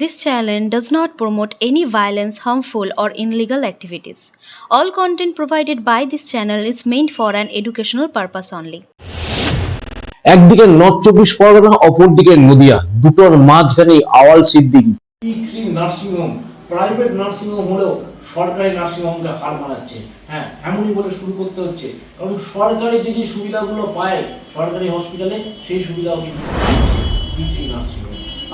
This channel does not promote any violence, harmful, or illegal activities. All content provided by this channel is meant for an educational purpose only. একদিকে north চব্বিশ পরগনা অপরদিকে নদিয়া। দুটোর মাঝখানে Awal Siddiqui. P three nursing home private nursing home হলেও সরকারি নার্সিংহোমকে হার মানাচ্ছে। হ্যাঁ এমনই বলে শুরু করতে হচ্ছে। কারণ সরকারি যে যে সুবিধাগুলো পায় সরকারি হসপিটালে সেই সুবিধাও কিন্তু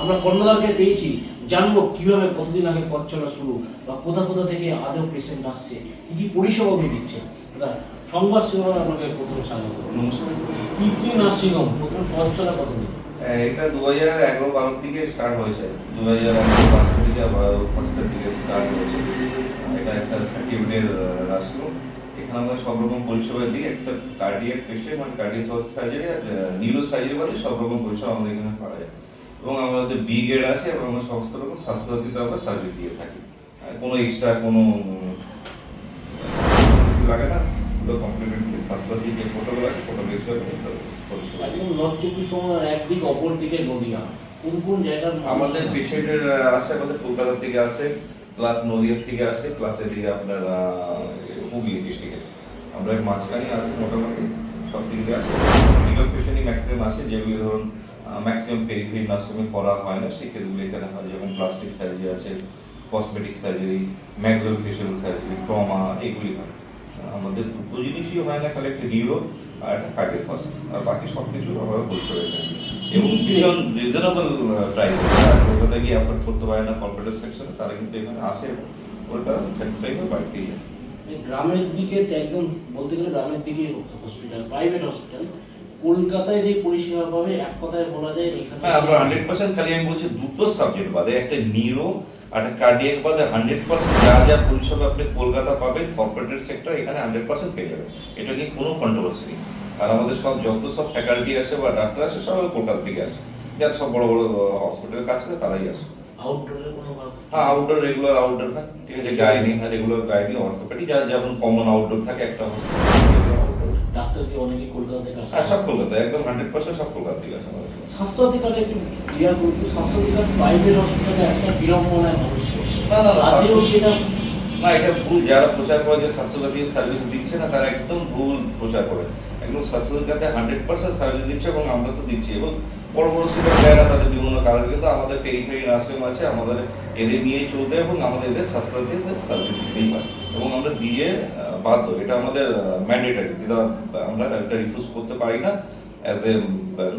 আমরা কর্ণধারকে পেয়েছি জানব কীভাবে কতদিন আগে পথ চলা শুরু বা কোথা কোথা থেকে আদৌ পেশেন্ট আসছে কি কি পরিষেবা উনি দিচ্ছে। সংবাদ শিরোনামে আপনাকে প্রথমে স্বাগত। পি থ্রি নার্সিংহোম প্রথমে পথ চলা কতদিন? এটা দু হাজার এগারো বারোর দিকে স্টার্ট হয়েছে। দু হাজার এগারো পাঁচের দিকে ফার্স্টের দিকে স্টার্ট হয়েছে। এটা একটা থার্টি বেডের নার্সিংহোম এখানে আমরা সব রকম পরিষেবা দিই এক্সেপ্ট কার্ডিয়াক পেশেন্ট মানে কার্ডিয়াক সার্জারি আর নিউরো সার্জারি বাদে সব রকম পরিষেবা আমাদের এখানে পাওয়া যায়। এবং আমাদের বি গ্রেড আছে এবং আমরা সমস্ত রকম স্বাস্থ্যসাথীতে আমরা সার্ভিস দিয়ে থাকি। কোনো এক্সট্রা কোনো লাগে না। পুরো কমপ্লিমেন্টারি স্বাস্থ্যসাথী যে প্রোটোকল আছে প্রোটোকল। চব্বিশ পরগনার একদিক অপর দিকে নদীয়া। কোন কোন জায়গার আমাদের পেশেন্টের আসে আমাদের কলকাতা থেকে আসে প্লাস নদিয়া থেকে আসে প্লাস এদিকে আপনার হুগলি ডিস্ট্রিক্টে আমরা মাঝখানে আছি মোটামুটি সব দিকে আসে। পেশেন্টই ম্যাক্সিমাম আসে যেগুলো ধরুন ম্যাক্সিমাম পেরিফেরি নার্সিংয়ে করা হয় না, সেই কেসগুলো এখানে হয়, যেমন প্লাস্টিক সার্জারি আছে cosmetic surgery maxillo facial surgery trauma এগুলি হয়। আমাদের দুটো জিনিসই হয় না, খালি একটা নিউরো আর একটা ফার্স্ট আর বাকি সব কিছু আমরা বলতে পারি এবং ভীষণ রিজনেবল প্রাইস কলকাতা গিয়ে অ্যাফোর্ড করতে পারে না কর্পোরেট সেকশনে তারা কিন্তু এখানে আসে এবং ওটা স্যাটিসফাই হয়ে বাড়িতেই যায়। গ্রামের দিকে একদম বলতে গেলে গ্রামের দিকে হসপিটাল প্রাইভেট হসপিটাল কলকাতায় যে পরিষেবা পাবে এক কথায় বলা যায় এখানে হ্যাঁ আমরা হান্ড্রেড পার্সেন্ট খালি আমি বলছি দুটো সাবজেক্ট বাদে একটা নিউরো আর একটা কার্ডিয়াক বাদে হান্ড্রেড পার্সেন্ট যা যা পরিষেবা আপনি কলকাতা পাবেন কর্পোরেট সেক্টর এখানে হান্ড্রেড পার্সেন্ট পেয়ে যাবেন। এটা নিয়ে কোনো কন্ট্রোভার্সি নেই। আর আমাদের সব যত সব ফ্যাকাল্টি আসে বা ডাক্তার আসে সব কলকাতা থেকে আসে। যারা সব বড় বড় হসপিটালে কাজ করে তারাই আসে। হ্যাঁ আউটডোর রেগুলার আউটডোর হয় ঠিক আছে গাইনি হ্যাঁ রেগুলার গাইনি অর্থোপেডিক যা যেমন কমন আউটডোর থাকে একটা হসপিটাল ডাক্তার কি অনেকে কলকাতা থেকে আসে হ্যাঁ সব কলকাতা একদম হান্ড্রেড পার্সেন্ট সব কলকাতা থেকে আসে আমাদের স্বাস্থ্যসাথী একটু ক্লিয়ার করুন তো স্বাস্থ্যসাথী প্রাইভেট হসপিটালে একটা বিড়ম্বনায় মানুষ না, এটা না এটা ভুল যারা প্রচার করে যে স্বাস্থ্যসাথী সার্ভিস দিচ্ছে না তারা একদম ভুল প্রচার করে। একদম হান্ড্রেড পার্সেন্ট সার্ভিস দিচ্ছে এবং আমরা তো দিচ্ছি। এবং বড় বড় জায়গা তাদের বিভিন্ন কারণ কিন্তু আমাদের পেরিফেরি নার্সিং আছে, আমাদের এদের নিয়েই চলতে এবং আমাদের এদের স্বাস্থ্যসাথী সার্ভিস দিতেই হয়। এবং আমরা দিয়ে বাধ্য। এটা আমাদের ম্যান্ডেটারি দিতে আমরা এটা রিফিউজ করতে পারি না। অ্যাজ এ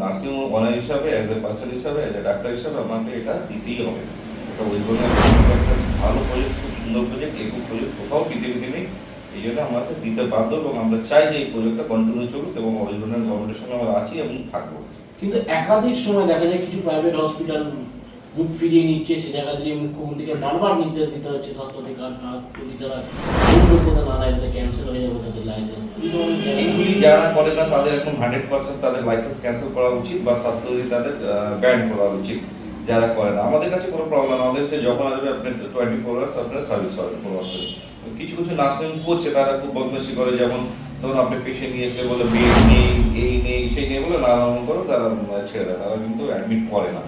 নার্সিং ওনার হিসাবে অ্যাজ এ পার্সন হিসাবে অ্যাজ এ ডাক্তার হিসাবে আমাকে এটা দিতেই হবে। এটা ওয়েস্ট বেঙ্গল একটা ভালো প্রজেক্ট খুব সুন্দর প্রজেক্ট এই প্রজেক্ট কোথাও পৃথিবীতে নেই। এই জন্য আমাদের দিতে বাধ্য এবং আমরা চাই যে এই প্রজেক্টটা কন্টিনিউ চলুক এবং ওয়েস্ট গভর্নমেন্টের সঙ্গে আমরা আছি এবং থাকব। কিন্তু একাধিক সময় দেখা যায় কিছু প্রাইভেট হসপিটাল মুখ ফিরিয়ে নিচ্ছে, সে জায়গা দিয়ে মুখ্যমন্ত্রীকে বারবার নির্দেশ দিতে হচ্ছে, স্বাস্থ্যসাথী কার্ড যদি তারা যোগ্যতা না নেয় ক্যান্সেল হয়ে যাবে তাদের লাইসেন্স এইগুলি যারা করে না, তাদের এখন হান্ড্রেড পার্সেন্ট তাদের লাইসেন্স ক্যান্সেল করা উচিত বা স্বাস্থ্যবিধি তাদের ব্যান করা উচিত যারা করে না। আমাদের কাছে কোনো প্রবলেম আমাদের কাছে যখন আসবে, আপনি টোয়েন্টি ফোর আওয়ার্স আপনার সার্ভিস পাবেন কোনো অসুবিধা কিছু কিছু নার্সিং করছে, তারা খুব বদমাসি করে, যেমন ধরুন আপনি পেশেন্ট নিয়ে এসে বলে, বেড নেই, এই নেই, সেই নেই বলে নানা রকম করে তারা ছেড়ে দেয়। তারা কিন্তু অ্যাডমিট করে না।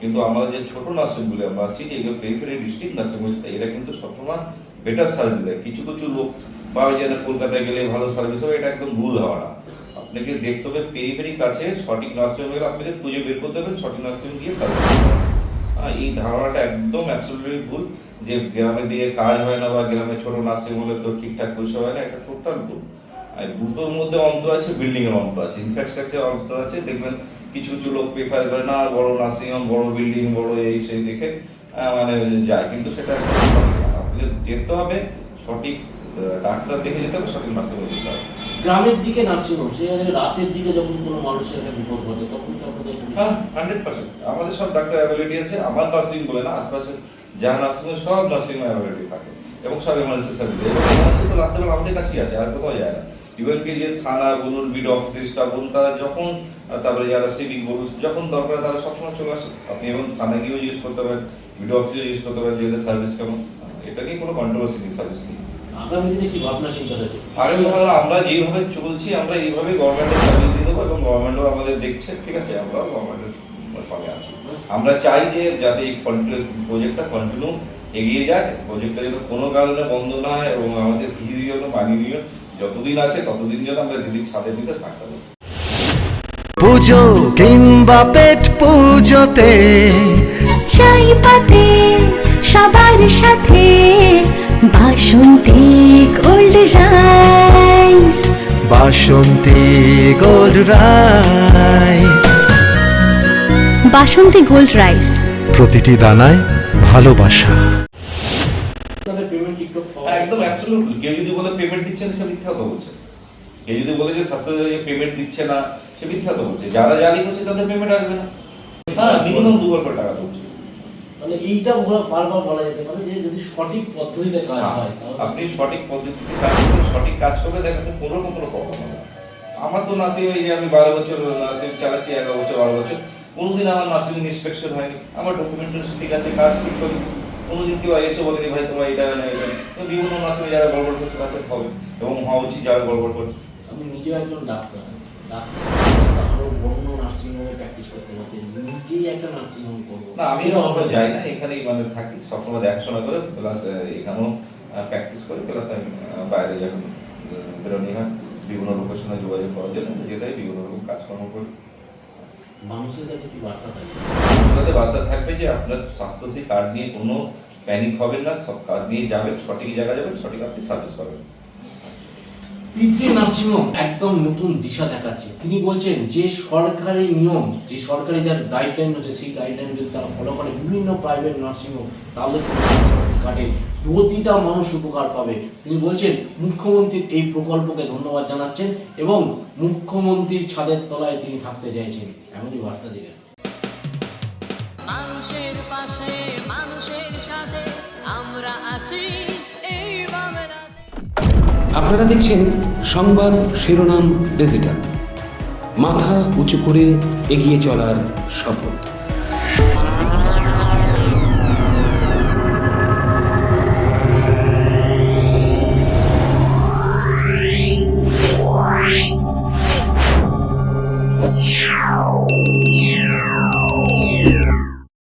কিন্তু আমাদের যে ছোট নার্সিংগুলি আমরা আছি যে যেগুলো পেরিফেরি ডিস্ট্রিক্ট নার্সিং এরা কিন্তু সবসময় বেটার সার্ভিস দেয়। কিছু কিছু লোক বা ওই যে না কলকাতায় গেলে ভালো সার্ভিস হবে, এটা একদম ভুল ধারণা। আপনাকে দেখতে হবে পেরিফেরি কাছে, সঠিক নার্সিং হোমে আপনাকে খুঁজে বের করতে হবে, সঠিক নার্সিং দিয়ে সার্ভিস এই ধারণাটা একদম অ্যাবসলিউটলি ভুল যে গ্রামে দিয়ে কাজ হয় না বা গ্রামে ছোট নার্সিং হোমে তো ঠিকঠাক পরিষেবা হয় না, এটা টোটাল ভুল। দুটোর মধ্যে অন্তর আছে বিল্ডিং এর অন্তর আছে ইনফ্রাস্ট্রাকচার অন্তর আছে দেখবেন কিছু কিছু লোক প্রেফার করে না বড় নার্সিং হোম বড় বিল্ডিং বড় এই সেই দেখে মানে যায়। কিন্তু সেটা আপনাকে যেতে হবে সঠিক ডাক্তার দেখে যেতে হবে সঠিক নার্সিং হোমে যেতে হবে। গ্রামের দিকে নার্সিং হোম সেখানে রাতের দিকে যখন কোনো মানুষের একটা বিপদ ঘটে তখন কি আপনাদের হ্যাঁ হান্ড্রেড পার্সেন্ট আমাদের সব ডাক্তার অ্যাভেলেবিলিটি আছে আমার নার্সিং বলে না আশপাশে যা নার্সিং সব নার্সিং অ্যাভেলেবিলিটি থাকে এবং সব এমার্জেন্সি সার্ভিস এবং এমার্জেন্সি তো রাত্রেবেলা আমাদের কাছেই আছে আর কোথাও যায় না। ইভেন কি যে থানা বলুন বিড অফিস স্টাফ বলুন তারা যখন তারপরে যারা সিভিক বলুন যখন দরকার তারা সবসময় চলে আসে। আপনি এবং থানা গিয়েও ইউজ করতে পারেন বিড অফিসে ইউজ করতে পারেন যে সার্ভিস কেমন। এটা নিয়ে কোনো কন্ট্রোভার্সি নেই সার্ভিস নিয়ে আগামী দিনে আমরা যেভাবে চলছি আমরা এইভাবে গভর্নমেন্টের সার্ভিস দিয়ে দেবো এবং গভর্নমেন্টও আমাদের দেখছে ঠিক আছে আমরা গভর্নমেন্টের সঙ্গে আছি। আমরা চাই যে যাতে এই প্রজেক্টটা কন্টিনিউ এগিয়ে যাক প্রজেক্টটা যেন কোনো কারণে বন্ধ না হয় এবং আমাদের ধীরে ধীরে জন্য মাননীয় যতদিন আছে ততদিন যেন আমরা দিদির ছাদের ভিতরে থাকতে পারি। পুজো কিংবা পেট পুজোতে চাই পাতে সবার সাথে Basanti gold rice. Basanti gold rice. Basanti gold rice. প্রতিটি দানায় ভালোবাসা। পেমেন্ট একদম অ্যাবসলিউটলি কেউ যদি পেমেন্ট দিচ্ছে না সে মিথ্যা কথা বলছে। কেউ যদি বলে যে স্বাস্থ্য পেমেন্ট দিচ্ছে না সে মিথ্যা কথা বলছে। যারা জালি করছে তাদের পেমেন্ট আসবে না। হ্যাঁ মিনিমাম দুবার করে টাকা ঢুকছে মানে এইটা বারবার বলা যেতে পারে যে যদি সঠিক পদ্ধতিতে কাজ হ্যাঁ, হয় আপনি সঠিক পদ্ধতিতে কাজ করলে সঠিক কাজ করলে দেখেন কোনো রকম কোনো প্রবলেম হবে। না। আমার তো নার্সিং এই যে আমি বারো বছর নার্সিং চালাচ্ছি এগারো বছর বারো বছর। কোনোদিন আমার নার্সিং ইন্সপেকশন হয়নি। আমার ডকুমেন্টেশন ঠিক আছে কাজ ঠিক করি। কোনোদিন কেউ এসে বলেনি ভাই তোমার এটা না এটা। তো বিভিন্ন নার্সিং যারা গড়বড় করছে তাদের হবে এবং হওয়া উচিত যারা গড়বড় করছে। আমি নিজেও একজন ডাক্তার। ডাক্তার আরও বন্য নার্সিং হোমে প্র্যাকটিস করতে পারতেন নিজেই একটা করব। না আমি আমরা যাই না এখানেই মানে থাকি সবসময় দেখাশোনা করে প্লাস এখানেও প্র্যাকটিস করি প্লাস আমি বাইরে যখন আহ, বেরোনি হয় বিভিন্ন লোকেশনে যোগাযোগ করার জন্য যেটাই বিভিন্ন রকম কাজকর্ম করি। মানুষের কাছে কি বার্তা থাকে আপনাদের বার্তা থাকবে যে আপনার স্বাস্থ্যসাথী কার্ড নিয়ে কোনো প্যানিক হবেন না সব কার্ড নিয়ে যাবেন সঠিক জায়গায় যাবেন সঠিক আপনি সার্ভিস পাবেন। পৃথ্বী নার্সিংহোম একদম নতুন দিশা দেখাচ্ছে। তিনি বলছেন যে সরকারি নিয়ম যে সরকারি যার গাইডলাইন হচ্ছে সেই গাইডলাইন যদি তারা ফলো করে বিভিন্ন প্রাইভেট নার্সিংহোম তাহলে কাটে প্রতিটা মানুষ উপকার পাবে। তিনি বলছেন মুখ্যমন্ত্রীর এই প্রকল্পকে ধন্যবাদ জানাচ্ছেন এবং মুখ্যমন্ত্রীর ছাদের তলায় তিনি থাকতে চাইছেন। এমনই বার্তা দিলেন। মানুষের পাশে মানুষের সাথে আমরা আছি এই আপনারা দেখছেন সংবাদ শিরোনাম ডিজিটাল। মাথা উঁচু করে এগিয়ে চলার শপথ।